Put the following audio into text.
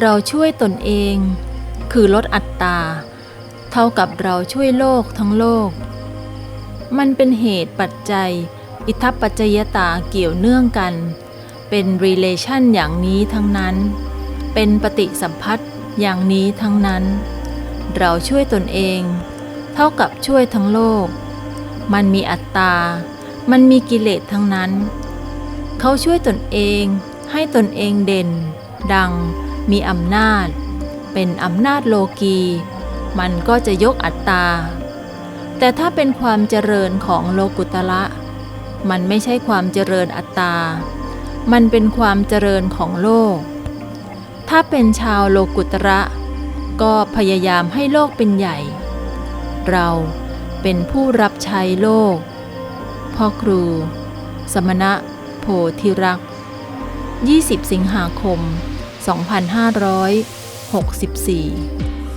เราช่วยตนเอง คือลดอัตตาเท่ากับเราช่วยโลกทั้งโลก มันเป็นเหตุปัจจัย อิทัปปัจจยตาเกี่ยวเนื่องกัน เป็น relation อย่างนี้ทั้งนั้น เป็นปฏิสัมพัทธ์อย่างนี้ทั้งนั้น เราช่วยตนเอง เท่ากับช่วยทั้งโลก มันมีอัตตา มันมีกิเลสทั้งนั้น เขาช่วยตนเอง ให้ตนเองเด่น ดัง มีอำนาจ เป็นอำนาจโลกี มันก็จะยกอัตตา แต่ถ้าเป็นความเจริญของโลกุตละ มันไม่ใช่ความเจริญอัตตา มันเป็นความเจริญของโลก ถ้าเป็นชาวโลกุตระ ก็พยายามให้โลกเป็นใหญ่ เราเป็นผู้รับใช้โลก พ่อครู สมณะ โพธิรักษ์20 สิงหาคม 2564